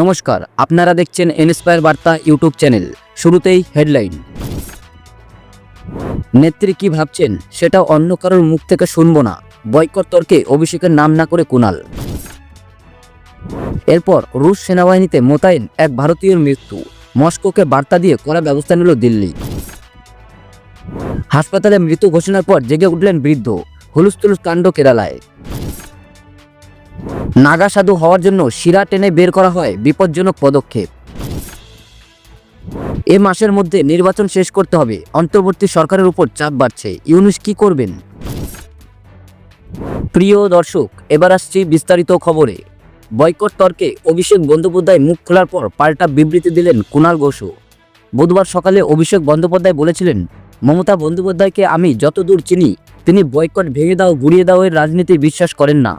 নমস্কার, আপনারা দেখছেন ইন্সপায়ার বার্তা ইউটিউব চ্যানেল, শুরুতেই হেডলাইন। নেত্রী কি ভাবছেন, সেটা অন্য কারোর মুখ থেকে শুনব না। বয়কট তর্কে অভিষেকের নাম না করে কুনাল এরপর রুশ সেনাবাহিনীতে মোতায়েন এক ভারতীয়ের মৃত্যু। মস্কোকে বার্তা দিয়ে কড়া ব্যবস্থা নিল দিল্লি। হাসপাতালে মৃত্যু ঘোষণার পর জেগে উঠলেন বৃদ্ধ। হুলুস্থুলুস কাণ্ড কেরালায়। নাগা সাধু হওয়ার জন্য শিরা টেনে বের করা হয় বিপজ্জনক পদক্ষেপ। এ মাসের মধ্যে নির্বাচন শেষ করতে হবে। অন্তর্বর্তী সরকারের উপর চাপ বাড়ছে। ইউনুস কি করবেন? প্রিয় দর্শক, এবার আসছি বিস্তারিত খবরে। বয়কট তর্কে অভিষেক বন্দ্যোপাধ্যায় মুখ খোলার পর পাল্টা বিবৃতি দিলেন কুণাল ঘোষও। বুধবার সকালে অভিষেক বন্দ্যোপাধ্যায় বলেছিলেন, মমতা বন্দ্যোপাধ্যায়কে আমি যতদূর চিনি, তিনি বয়কট ভেঙে দাও, গুড়িয়ে দাও এর রাজনীতি বিশ্বাস করেন না।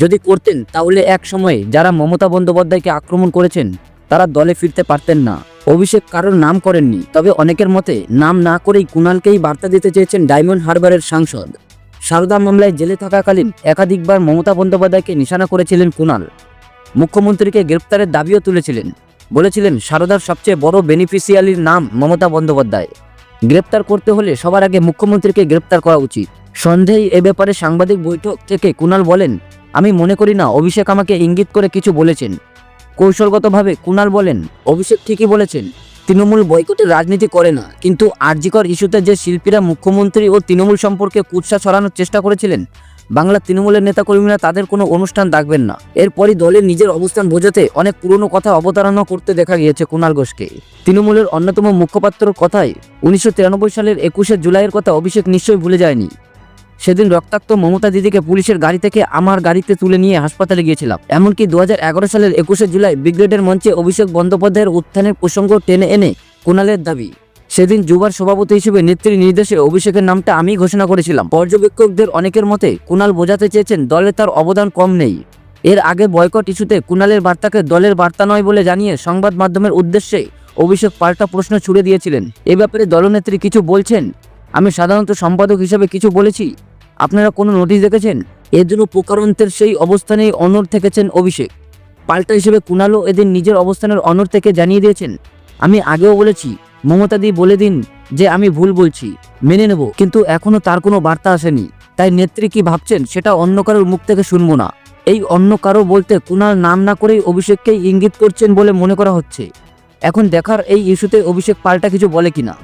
যদি করতেন, তাহলে এক সময়ে যারা মমতা বন্দ্যোপাধ্যায়কে আক্রমণ করেছেন, তারা দলে ফিরতে পারতেন না। অভিষেক কারোর নাম করেননি, তবে অনেকের মতে নাম না করেই কুণালকেই বার্তা দিতে চেয়েছেন ডায়মন্ড হারবারের সাংসদ। সারদা মামলায় জেলে থাকাকালীন একাধিকবার মমতা বন্দ্যোপাধ্যায়কে নিশানা করেছিলেন কুণাল। মুখ্যমন্ত্রীকে গ্রেপ্তারের দাবিও তুলেছিলেন। বলেছিলেন, সারদার সবচেয়ে বড় বেনিফিশিয়ারির নাম মমতা বন্দ্যোপাধ্যায়। গ্রেপ্তার করতে হলে সবার আগে মুখ্যমন্ত্রীকে গ্রেপ্তার করা উচিত। সন্দেহে এ ব্যাপারে সাংবাদিক বৈঠক থেকে কুণাল বলেন আমি মনে করি না, অভিষেক আমাকে ইঙ্গিত করে কিছু বলেছেন। কৌশলগতভাবে কুণাল বলেন, অভিষেক ঠিকই বলেছেন, তৃণমূল বয়কটের রাজনীতি করে না, কিন্তু আরজিকর ইস্যুতে যে শিল্পীরা মুখ্যমন্ত্রী ও তৃণমূল সম্পর্কে কুৎসা ছড়ানোর চেষ্টা করেছিলেন, বাংলা তৃণমূলের নেতাকর্মীরা তাদের কোনো অনুষ্ঠান ডাকবেন না। এরপরই দলের নিজের অবস্থান বোঝাতে অনেক পুরনো কথা অবতারণা করতে দেখা গিয়েছে কুণাল ঘোষকে। তৃণমূলের অন্যতম মুখপাত্রর কথায়, উনিশশো তিরানব্বই সালের একুশে জুলাইয়ের কথা অভিষেক নিশ্চয়ই ভুলে যায়নি। সেদিন রক্তাক্ত মমতা দিদিকে পুলিশের গাড়ি থেকে আমার গাড়িতে তুলে নিয়ে হাসপাতালে গিয়েছিলাম। এমনকি দু হাজার এগারো সালের একুশে জুলাই ব্রিগেডের মঞ্চে অভিষেক বন্দ্যোপাধ্যায়ের উত্থানের প্রসঙ্গ টেনে এনে কুণালের দাবি। সেদিন যুবার সভাপতি হিসেবে নেত্রী নির্দেশে অভিষেকের নামটা আমি ঘোষণা করেছিলাম। পর্যবেক্ষকদের অনেকের মতে কুণাল বোঝাতে চেয়েছেন দলে তার অবদান কম নেই। এর আগে বয়কট ইস্যুতে কুণালের বার্তাকে দলের বার্তা নয় বলে জানিয়ে সংবাদ মাধ্যমের উদ্দেশ্যে অভিষেক পাল্টা প্রশ্ন ছুড়ে দিয়েছিলেন। এ ব্যাপারে দলনেত্রী কিছু বলছেন? আমি সাধারণত সম্পাদক হিসেবে কিছু বলেছি। আপনারা কোনো নোটিশ দেখেছেন? এর জন্য প্রকারান্তের সেই অবস্থানেই অনর থেকেছেন অভিষেক। পাল্টা হিসেবে কুণালও এদিন নিজের অবস্থানের অনর থেকে জানিয়ে দিয়েছেন। আমি আগেও বলেছি, মমতাদি বলে দিন যে আমি ভুল বলছি, মেনে নেব, কিন্তু এখনও তার কোনো বার্তা আসেনি। তাই নেত্রী কি ভাবছেন সেটা অন্য কারোর মুখ থেকে শুনব না। এই অন্য কারও বলতে কুণাল নাম না করেই অভিষেককেই ইঙ্গিত করছেন বলে মনে করা হচ্ছে। এখন দেখার এই ইস্যুতে অভিষেক পাল্টা কিছু বলে কিনা।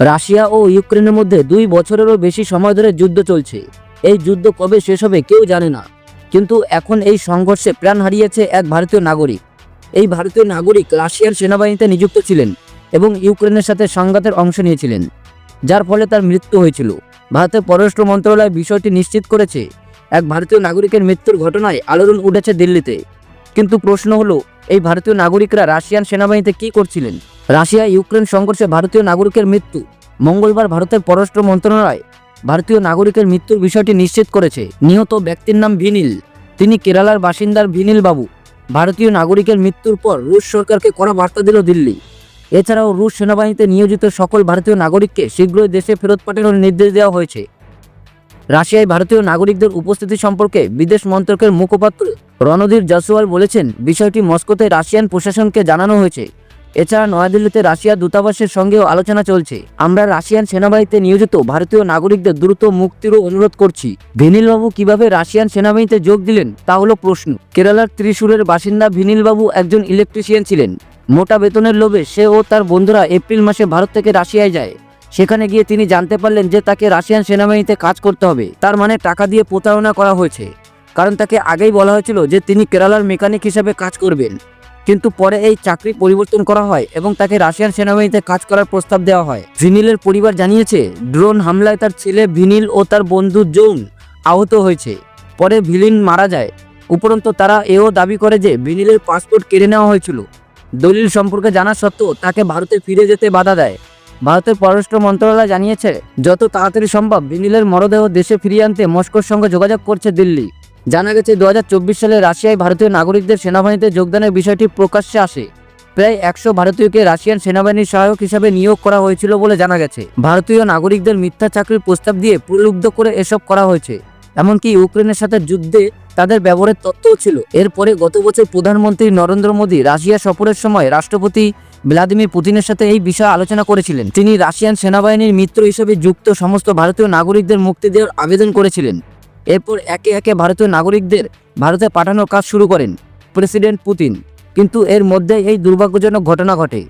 রাশিয়া ও ইউক্রেনের মধ্যে দুই বছরেরও বেশি সময় ধরে যুদ্ধ চলছে। এই যুদ্ধ কবে শেষ হবে কেউ জানে না। কিন্তু এখন এই সংঘর্ষে প্রাণ হারিয়েছে এক ভারতীয় নাগরিক। এই ভারতীয় নাগরিক রাশিয়ার সেনাবাহিনীতে নিযুক্ত ছিলেন এবং ইউক্রেনের সাথে সংঘাতের অংশ নিয়েছিলেন, যার ফলে তার মৃত্যু হয়েছিল। ভারতের পররাষ্ট্র মন্ত্রণালয় বিষয়টি নিশ্চিত করেছে, এক ভারতীয় নাগরিকের মৃত্যুর ঘটনায় আলোড়ন উঠেছে দিল্লিতে। কিন্তু প্রশ্ন হলো এই ভারতীয় নাগরিকরা রাশিয়ান সেনাবাহিনীতে কি করছিলেন? রাশিয়া ইউক্রেন সংঘর্ষে ভারতীয় নাগরিকের মৃত্যু। মঙ্গলবার ভারতের পররাষ্ট্র মন্ত্রণালয় ভারতীয় নাগরিকের মৃত্যুর বিষয়টি নিশ্চিত করেছে। নিহত ব্যক্তির নাম ভিনিল তিনি কেরালার বাসিন্দার ভিনিল বাবু। ভারতীয় নাগরিকের মৃত্যুর পর রুশ সরকারকে কড়া বার্তা দিল দিল্লি। এছাড়াও রুশ সেনাবাহিনীতে নিয়োজিত সকল ভারতীয় নাগরিককে শীঘ্রই দেশে ফেরত পাঠানোর নির্দেশ দেওয়া হয়েছে। রাশিয়ায় ভারতীয় নাগরিকদের উপস্থিতি সম্পর্কে বিদেশ মন্ত্রকের মুখপাত্র রণধীর জাসওয়াল বলেছেন, বিষয়টি মস্কোতে রাশিয়ান প্রশাসনকে জানানো হয়েছে। এছাড়া নয়াদিল্লিতে রাশিয়া দূতাবাসের সঙ্গেও আলোচনা চলছে। আমরা রাশিয়ান সেনাবাহিনীতে নিয়োজিত ভারতীয় নাগরিকদের দ্রুত মুক্তিরও অনুরোধ করছি। ভিনিলবাবু কীভাবে রাশিয়ান সেনাবাহিনীতে যোগ দিলেন, তা হলো প্রশ্ন। কেরালার ত্রিশূরের বাসিন্দা ভিনিলবাবু একজন ইলেকট্রিশিয়ান ছিলেন। মোটা বেতনের লোভে সে ও তার বন্ধুরা এপ্রিল মাসে ভারত থেকে রাশিয়ায় যায়। সেখানে গিয়ে তিনি জানতে পারলেন যে তাকে রাশিয়ান সেনাবাহিনীতে কাজ করতে হবে। তার মানে টাকা দিয়ে প্রতারণা করা হয়েছে। কারণ তাকে আগেই বলা হয়েছিল যে তিনি কেরালার মেকানিক হিসেবে কাজ করবেন। কিন্তু পরে এই চাকরি পরিবর্তন করা হয় এবং তাকে রাশিয়ান সেনাবাহিনীতে কাজ করার প্রস্তাব দেওয়া হয়। ভিনিলের পরিবার জানিয়েছে, ড্রোন হামলায় তার ছেলে ভিনিল ও তার বন্ধু জৌন আহত হয়েছে। পরে ভিলিন মারা যায়। উপরন্তু তারা এও দাবি করে যে ভিনিলের পাসপোর্ট কেড়ে নেওয়া হয়েছিল। দলিল সম্পর্কে জানা সত্ত্বেও তাকে ভারতে ফিরে যেতে বাধা দেয়। ভারতের পররাষ্ট্র মন্ত্রণালয় জানিয়েছে, যত তাড়াতাড়ি সম্ভব ভিনিলের মরদেহ দেশে ফিরিয়ে আনতে মস্কোর সঙ্গে যোগাযোগ করছে দিল্লি। জানা গেছে দু হাজার চব্বিশ সালে রাশিয়ায় ভারতীয় নাগরিকদের সেনাবাহিনীতে যোগদানের বিষয়টি প্রকাশ্যে আসে। প্রায় একশো ভারতীয়কে রাশিয়ান সেনাবাহিনীর সহায়ক হিসাবে নিয়োগ করা হয়েছিল বলে জানা গেছে। ভারতীয় নাগরিকদের মিথ্যা চাকরির প্রস্তাব দিয়ে প্রলুব্ধ করে এসব করা হয়েছে। এমনকি ইউক্রেনের সাথে যুদ্ধে তাদের ব্যবহারের তত্ত্বও ছিল। এরপরে গত বছর প্রধানমন্ত্রী নরেন্দ্র মোদী রাশিয়া সফরের সময় রাষ্ট্রপতি ভ্লাদিমির পুতিনের সাথে এই বিষয়ে আলোচনা করেছিলেন। তিনি রাশিয়ান সেনাবাহিনীর মিত্র হিসেবে যুক্ত সমস্ত ভারতীয় নাগরিকদের মুক্তি দেওয়ার আবেদন করেছিলেন। এরপর একে একে ভারতীয় নাগরিকদের ভারতে পাঠানোর কাজ শুরু করেন প্রেসিডেন্ট পুতিন। কিন্তু এর মধ্যে এই দুর্ভাগ্যজনক ঘটনা ঘটে।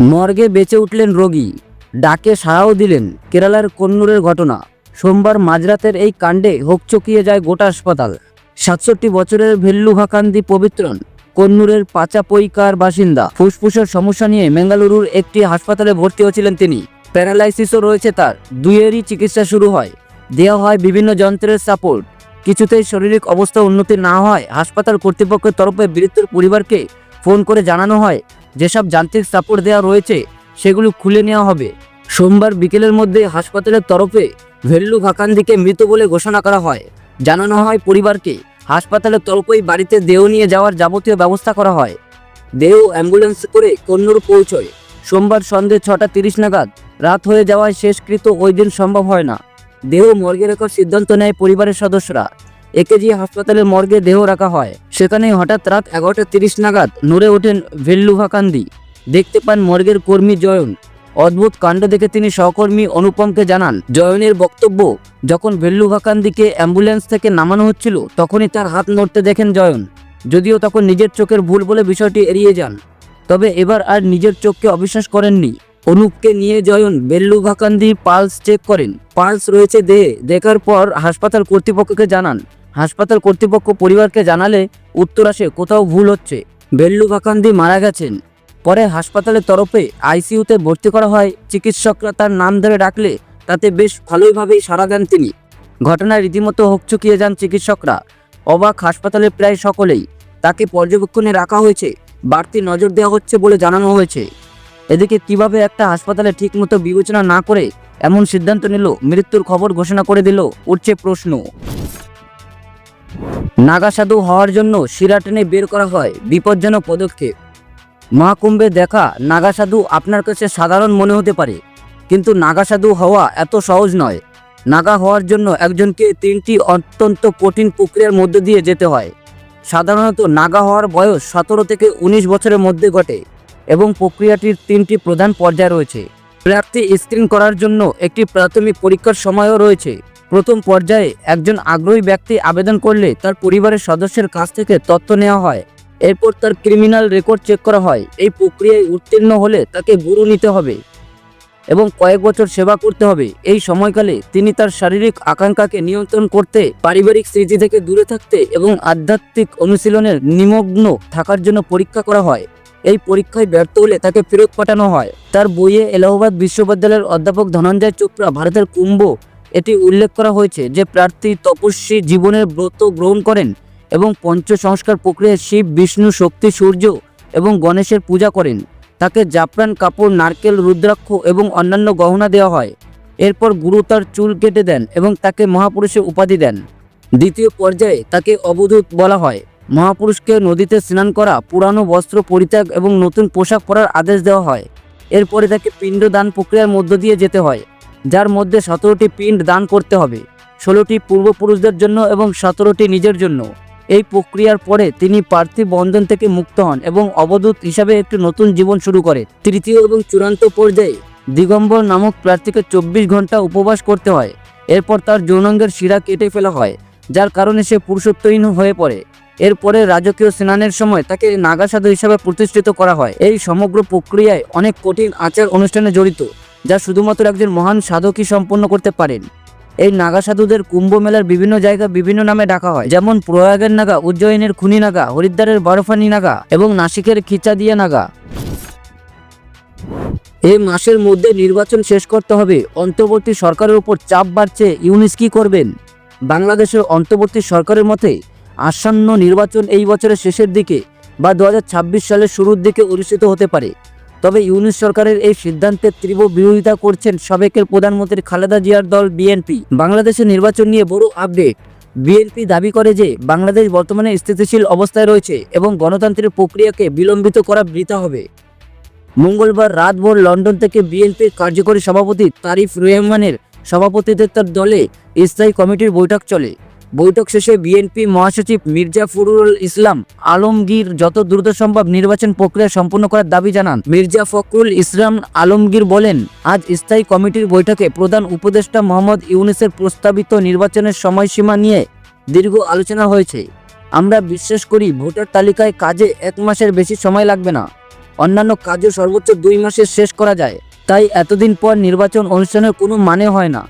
মর্গে বেঁচে উঠলেন রোগী। ডাকে সাড়াও দিলেন কেরালার কন্নুরের ঘটনা। সোমবার মাঝরাতের এই কাণ্ডে হোকচকিয়ে যায় গোটা হাসপাতাল। সাতষট্টি বছরের ভেল্লুভাকান্দি পবিত্রন কন্নুরের পাচাপইকার বাসিন্দা। ফুসফুসের সমস্যা নিয়ে বেঙ্গালুরুর একটি হাসপাতালে ভর্তি হয়েছিলেন তিনি। প্যারালাইসিসও রয়েছে তার। দুইয়েরই চিকিৎসা শুরু হয়। দেওয়া হয় বিভিন্ন যন্ত্রের সাপোর্ট। কিছুতেই শারীরিক অবস্থা উন্নতি না হয় হাসপাতাল কর্তৃপক্ষের তরফে মৃত্যুর পরিবারকে ফোন করে জানানো হয়, যেসব যান্ত্রিক সাপোর্ট দেওয়া রয়েছে, সেগুলো খুলে নেওয়া হবে। সোমবার বিকেলের মধ্যে হাসপাতালের তরফে ভেল্লু ভাকান্দিকে মৃত বলে ঘোষণা করা হয়। জানানো হয় পরিবারকে। হাসপাতালের তরফেই বাড়িতে দেহ নিয়ে যাওয়ার যাবতীয় ব্যবস্থা করা হয়। দেহ অ্যাম্বুলেন্স করে কন্নুর পৌঁছয়। সোমবার সন্ধ্যে ছটা তিরিশ নাগাদ রাত হয়ে যাওয়ায় শেষকৃত ওই দিন সম্ভব হয় না। দেহ মর্গে রাখার সিদ্ধান্ত নেয় পরিবারের সদস্যরা। একেজি হাসপাতালের মর্গে দেহ রাখা হয়। সেখানে হঠাৎ রাত এগারোটা তিরিশ নাগাদ নড়ে ওঠেন ভেল্লুভাকান্দি। দেখতে পান মর্গের কর্মী জয়ন। অদ্ভুত কাণ্ড দেখে তিনি সহকর্মী অনুপমকে জানান, জয়নের বক্তব্য, যখন ভেল্লুভাকান্দিকে অ্যাম্বুলেন্স থেকে নামানো হচ্ছিল, তখনই তার হাত নড়তে দেখেন জয়ন। যদিও তখন নিজের চোখের ভুল বলে বিষয়টি এড়িয়ে যান, তবে এবার আর নিজের চোখকে অবিশ্বাস করেননি। অনুপকে নিয়ে জয়ন বেল্লুভাকান্দি পালস চেক করেন। পালস রয়েছে দেহে, দেখার পর হাসপাতাল কর্তৃপক্ষকে জানান। হাসপাতাল কর্তৃপক্ষ পরিবারকে জানালে, উত্তর আসে, কোথাও ভুল হচ্ছে। বেল্লুভাকান্দি মারা গেছেন। পরে হাসপাতালের তরফে আইসিইউতে ভর্তি করা হয়। চিকিৎসকরা তার নাম ধরে ডাকলে তাতে বেশ ভালোইভাবেই সাড়া দেন তিনি। ঘটনায় রীতিমতো হকচকিয়ে যান চিকিৎসকরা। অবাক হাসপাতালের প্রায় সকলেই তাকে পর্যবেক্ষণে রাখা হয়েছে, বাড়তি নজর দেওয়া হচ্ছে বলে জানানো হয়েছে। এদিকে কীভাবে একটা হাসপাতালে ঠিকমতো বিবেচনা না করে এমন সিদ্ধান্ত নিল, মৃত্যুর খবর ঘোষণা করে দিল উঠছে প্রশ্ন। নাগা সাধু হওয়ার জন্য শিরা টেনে বের করা হয়, বিপজ্জনক পদক্ষেপ। মহাকুম্ভে দেখা নাগা সাধু আপনার কাছে সাধারণ মনে হতে পারে। কিন্তু নাগা সাধু হওয়া এত সহজ নয়। নাগা হওয়ার জন্য একজনকে তিনটি অত্যন্ত কঠিন প্রক্রিয়ার মধ্য দিয়ে যেতে হয়। সাধারণত নাগা হওয়ার বয়স সতেরো থেকে উনিশ বছরের মধ্যে ঘটে এবং প্রক্রিয়াটির তিনটি প্রধান পর্যায় রয়েছে। প্রার্থী স্ক্রিন করার জন্য একটি প্রাথমিক পরীক্ষার সময়ও রয়েছে। প্রথম পর্যায়ে একজন আগ্রহী ব্যক্তি আবেদন করলে তার পরিবারের সদস্যের কাছ থেকে তথ্য নেওয়া হয়। এরপর তার ক্রিমিনাল রেকর্ড চেক করা হয়। এই প্রক্রিয়ায় উত্তীর্ণ হলে তাকে গুরু নিতে হবে এবং কয়েক বছর সেবা করতে হবে। এই সময়কালে তিনি তার শারীরিক আকাঙ্ক্ষাকে নিয়ন্ত্রণ করতে, পারিবারিক স্মৃতি থেকে দূরে থাকতে এবং আধ্যাত্মিক অনুশীলনের নিমগ্ন থাকার জন্য পরীক্ষা করা হয়। এই পরীক্ষায় ব্যর্থ হলে তাকে ফেরত পাঠানো হয়। তার বইয়ে এলাহাবাদ বিশ্ববিদ্যালয়ের অধ্যাপক ধনঞ্জয় চোপড়া ভারতের কুম্ভ এটি উল্লেখ করা হয়েছে যে প্রার্থী তপস্বী জীবনের ব্রত গ্রহণ করেন। এবং পঞ্চ সংস্কার প্রক্রিয়ায় শিব, বিষ্ণু, শক্তি, সূর্য এবং গণেশের পূজা করেন। তাকে জাফরান কাপড় নারকেল, রুদ্রাক্ষ এবং অন্যান্য গহনা দেওয়া হয়। এরপর গুরু তার চুল কেটে দেন এবং তাকে মহাপুরুষের উপাধি দেন। দ্বিতীয় পর্যায়ে তাকে অবধূত বলা হয়। মহাপুরুষকে নদীতে স্নান করা, পুরানো বস্ত্র পরিত্যাগ এবং নতুন পোশাক পরার আদেশ দেওয়া হয়। এরপরে তাকে পিণ্ড দান প্রক্রিয়ার মধ্য দিয়ে যেতে হয়, যার মধ্যে সতেরোটি পিণ্ড দান করতে হবে। ষোলোটি পূর্বপুরুষদের জন্য এবং সতেরোটি নিজের জন্য। এই প্রক্রিয়ার পরে তিনি পার্থিব বন্ধন থেকে মুক্ত হন এবং অবদূত হিসাবে একটি নতুন জীবন শুরু করে। তৃতীয় এবং চূড়ান্ত পর্যায়ে দিগম্বর নামক প্রার্থীকে চব্বিশ ঘণ্টা উপবাস করতে হয়। এরপর তার যৌনাঙ্গের শিরা কেটে ফেলা হয়, যার কারণে সে পুরুষত্বহীন হয়ে পড়ে। এরপরে রাজকীয় স্নানের সময় তাকে নাগা সাধু হিসাবে প্রতিষ্ঠিত করা হয়। এই সমগ্র প্রক্রিয়ায় অনেক কঠিন আচার অনুষ্ঠানে জড়িত, যা শুধুমাত্র একজন মহান সাধকই সম্পন্ন করতে পারেন। এই নাগা সাধুদের কুম্ভ মেলার বিভিন্ন জায়গা বিভিন্ন নামে ডাকা হয়। যেমন প্রয়াগের নাগা, উজ্জয়িনের খুনি নাগা, হরিদ্বারের বরফানি নাগা এবং নাসিকের খিচাদিয়া নাগা। এই মাসের মধ্যে নির্বাচন শেষ করতে হবে। অন্তর্বর্তী সরকারের উপর চাপ বাড়ছে। ইউনিস কি করবেন? বাংলাদেশের অন্তর্বর্তী সরকারের মতে, আসন্ন নির্বাচন এই বছরের শেষের দিকে বা দু হাজার ছাব্বিশ সালের শুরুর দিকে অনুষ্ঠিত হতে পারে। তবে ইউনিস সরকারের এই সিদ্ধান্তের তীব্র বিরোধিতা করছেন সাবেকের প্রধানমন্ত্রী খালেদা জিয়ার দল বিএনপি। বাংলাদেশের নির্বাচন নিয়ে বড় আপডেট। বিএনপি দাবি করে যে বাংলাদেশ বর্তমানে স্থিতিশীল অবস্থায় রয়েছে এবং গণতান্ত্রিক প্রক্রিয়াকে বিলম্বিত করা বৃথা হবে। মঙ্গলবার রাতভর লন্ডন থেকে বিএনপির কার্যকরী সভাপতি তারিফ রহমানের সভাপতিত্বের দলে স্থায়ী কমিটির বৈঠক চলে। বৈঠক শেষে বিএনপি মহাসচিব মির্জা ফখরুল ইসলাম আলমগীর যত দ্রুত সম্ভব নির্বাচন প্রক্রিয়া সম্পন্ন করার দাবি জানান। মির্জা ফখরুল ইসলাম আলমগীর বলেন, আজ স্থায়ী কমিটির বৈঠকে প্রধান উপদেষ্টা মোহাম্মদ ইউনুসের প্রস্তাবিত নির্বাচনের সময়সীমা নিয়ে দীর্ঘ আলোচনা হয়েছে। আমরা বিশ্বাস করি ভোটার তালিকায় কাজে এক মাসের বেশি সময় লাগবে না। অন্যান্য কাজও সর্বোচ্চ দুই মাসে শেষ করা যায়। তাই এতদিন পর নির্বাচন অনুষ্ঠানের কোনো মানে হয় না।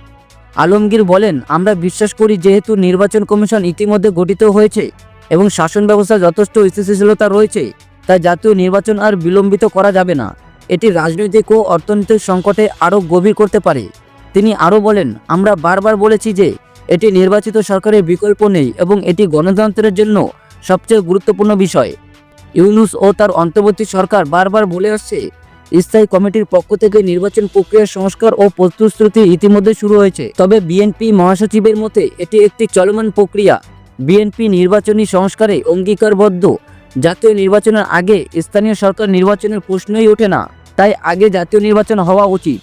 আলমগীর বলেন, আমরা বিশ্বাস করি যেহেতু নির্বাচন কমিশন ইতিমধ্যে গঠিত হয়েছে এবং শাসন ব্যবস্থা যথেষ্ট স্থিতিশীলতা রয়েছে, তাই জাতীয় নির্বাচন আর বিলম্বিত করা যাবে না। এটি রাজনৈতিক ও অর্থনৈতিক সংকটে আরও গভীর করতে পারে। তিনি আরও বলেন, আমরা বারবার বলেছি যে এটি নির্বাচিত সরকারের বিকল্প নেই এবং এটি গণতন্ত্রের জন্য সবচেয়ে গুরুত্বপূর্ণ বিষয়। ইউনুস ও তার অন্তর্বর্তী সরকার বারবার বলে আসছে স্থায়ী কমিটির পক্ষ থেকে নির্বাচন প্রক্রিয়ার সংস্কার ও প্রস্তুতি ইতিমধ্যে শুরু হয়েছে। তবে বিএনপি মহাসচিবের মতে, এটি একটি চলমান প্রক্রিয়া। বিএনপি নির্বাচনী সংস্কারে অঙ্গীকারবদ্ধ। জাতীয় নির্বাচনের আগে স্থানীয় সরকার নির্বাচনের প্রশ্নই ওঠে না। তাই আগে জাতীয় নির্বাচন হওয়া উচিত।